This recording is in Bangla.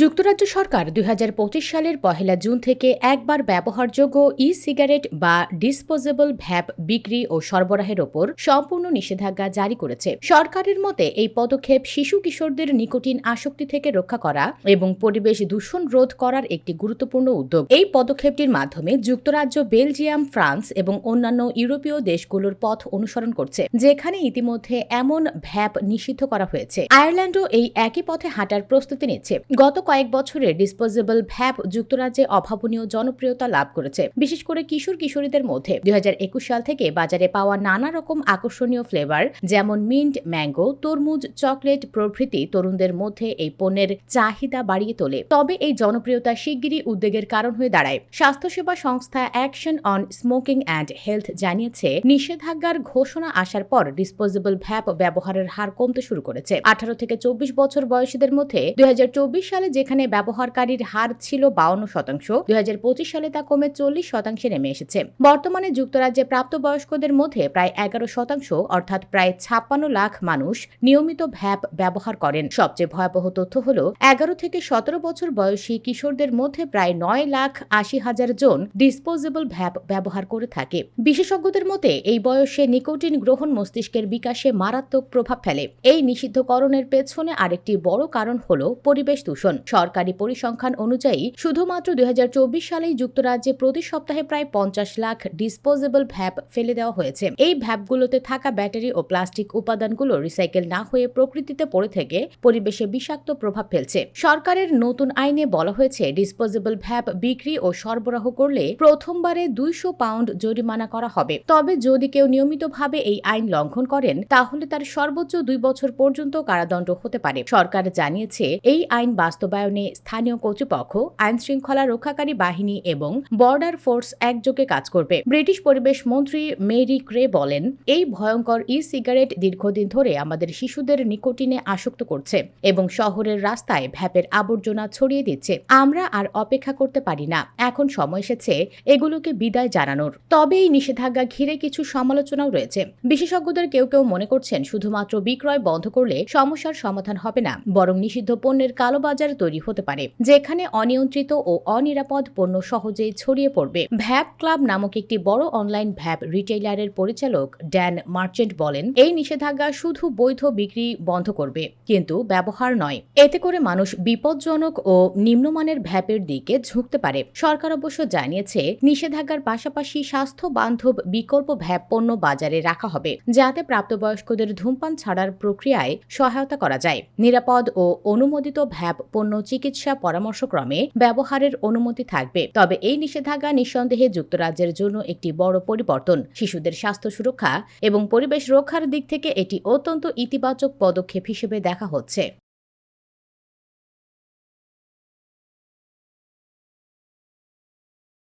যুক্তরাজ্য সরকার দুই হাজার পঁচিশ সালের পহেলা জুন থেকে একবার ব্যবহারযোগ্য ই সিগারেট বা ডিসপোজেবল ভ্যাপ বিক্রি ও সরবরাহের ওপর সম্পূর্ণ নিষেধাজ্ঞা জারি করেছে। সরকারের মতে, এই পদক্ষেপ শিশু কিশোরদের নিকোটিন আসক্তি থেকে রক্ষা করা এবং পরিবেশ দূষণ রোধ করার একটি গুরুত্বপূর্ণ উদ্যোগ। এই পদক্ষেপটির মাধ্যমে যুক্তরাজ্য, বেলজিয়াম, ফ্রান্স এবং অন্যান্য ইউরোপীয় দেশগুলোর পথ অনুসরণ করছে, যেখানে ইতিমধ্যে এমন ভ্যাপ নিষিদ্ধ করা হয়েছে। আয়ারল্যান্ডও এই একই পথে হাঁটার প্রস্তুতি নিচ্ছে। গত কয়েক বছরে ডিসপোজেবল ভ্যাপ যুক্তরাজ্যে অভাবনীয় জনপ্রিয়তা লাভ করেছে। বিশেষ করে কিশোর কিশোরীদের মধ্যে দুই সাল থেকে বাজারে পাওয়া নানা রকম আকর্ষণীয় ফ্লেভার যেমন মিন্ট ম্যাঙ্গো তরমুজ চকলেট প্রভৃতি তরুণদের মধ্যে এই পণ্যের চাহিদা বাড়িয়ে তোলে। তবে এই জনপ্রিয়তা শিগগিরই উদ্বেগের কারণ হয়ে দাঁড়ায়। স্বাস্থ্যসেবা সংস্থা action on smoking and health জানিয়েছে, নিষেধাজ্ঞার ঘোষণা আসার পর ডিসপোজেবল ভ্যাপ ব্যবহারের হার কমতে শুরু করেছে। আঠারো থেকে চব্বিশ বছর বয়সীদের মধ্যে দুই হাজার চব্বিশ সালে যেখানে ব্যবহারকারীর হার ছিল বাউন্ন শতাংশ, দুই হাজার পঁচিশ সালে তা কমে চল্লিশ শতাংশে নেমে এসেছে। বর্তমানে যুক্তরাজ্যে প্রাপ্তবয়স্কদের মধ্যে প্রায় এগারো শতাংশ, অর্থাৎ প্রায় ছাপ্পান্ন লাখ মানুষ নিয়মিত ভ্যাপ ব্যবহার করেন। সবচেয়ে ভয়াবহ তথ্য হল, এগারো থেকে সতেরো বছর বয়সী কিশোরদের মধ্যে প্রায় নয় লাখ আশি হাজার জন ডিসপোজেবল ভ্যাপ ব্যবহার করে থাকে। বিশেষজ্ঞদের মতে, এই বয়সে নিকোটিন গ্রহণ মস্তিষ্কের বিকাশে মারাত্মক প্রভাব ফেলে। এই নিষিদ্ধকরণের পেছনে আরেকটি বড় কারণ হল পরিবেশ দূষণ। সরকারি পরিসংখ্যান অনুযায়ী শুধুমাত্র দুই হাজার চব্বিশ সালেই যুক্তরাজ্যে প্রতি সপ্তাহে প্রায় পঞ্চাশ লাখ ডিসপোজেবল ভ্যাপ ফেলে দেওয়া হয়েছে। এই ভ্যাপগুলোতে থাকা ব্যাটারি ও প্লাস্টিক উপাদানগুলো রিসাইকেল না হয়ে প্রকৃতিতে পড়ে থেকে পরিবেশে বিষাক্ত প্রভাব ফেলছে। সরকারের নতুন আইনে বলা হয়েছে ডিসপোজেবল ভ্যাপ বিক্রি ও সরবরাহ করলে প্রথমবারে দুইশো পাউন্ড জরিমানা করা হবে। তবে যদি কেউ নিয়মিতভাবে এই আইন লঙ্ঘন করেন, তাহলে তার সর্বোচ্চ দুই বছর পর্যন্ত কারাদণ্ড হতে পারে। সরকার জানিয়েছে, এই আইন বাস্তবায়নে স্থানীয় কর্তৃপক্ষ আইন শৃঙ্খলা রক্ষাকারী বাহিনী এবং বর্ডার ফোর্স একযোগে কাজ করবে। ব্রিটিশ পরিবেশ মন্ত্রী মেরি ক্রে বলেন, এই ভয়ঙ্কর ই সিগারেট দীর্ঘদিন ধরে আমাদের শিশুদের নিকোটিনে আসক্ত করছে এবং শহরের রাস্তায় ভ্যাপের আবর্জনা ছড়িয়ে দিচ্ছে। আমরা আর অপেক্ষা করতে পারি না। এখন সময় এসেছে এগুলোকে বিদায় জানানোর। তবে এই নিষেধাজ্ঞা ঘিরে কিছু সমালোচনাও রয়েছে। বিশেষজ্ঞদের কেউ কেউ মনে করছেন, শুধুমাত্র বিক্রয় বন্ধ করলে সমস্যার সমাধান হবে না, বরং নিষিদ্ধ পণ্যের কালোবাজার তৈরি হতে পারে, যেখানে অনিয়ন্ত্রিত ও অনিরাপদ পণ্য সহজেই ছড়িয়ে পড়বে। ভ্যাপ ক্লাব নামক একটি বড় অনলাইন ভ্যাপ রিটেইলারের পরিচালক ড্যান মার্চেন্ট বলেন, এই নিষেধাজ্ঞা শুধু বৈধ বিক্রি বন্ধ করবে, কিন্তু ব্যবহার নয়। এতে করে মানুষ বিপজ্জনক ও নিম্নমানের ভ্যাপের দিকে ঝুঁকতে পারে। সরকার অবশ্য জানিয়েছে, নিষেধাজ্ঞার পাশাপাশি স্বাস্থ্য বান্ধব বিকল্প ভ্যাপ পণ্য বাজারে রাখা হবে, যাতে প্রাপ্তবয়স্কদের ধূমপান ছাড়ার প্রক্রিয়ায় সহায়তা করা যায়। নিরাপদ ও অনুমোদিত ভ্যাপ পণ্য চিকিৎসা পরামর্শক্রমে ব্যবহারের অনুমতি থাকবে। তবে এই নিষেধাজ্ঞা নিঃসন্দেহে যুক্তরাজ্যের জন্য একটি বড় পরিবর্তন। শিশুদের স্বাস্থ্য সুরক্ষা এবং পরিবেশ রক্ষার দিক থেকে এটি অত্যন্ত ইতিবাচক পদক্ষেপ হিসেবে দেখা হচ্ছে।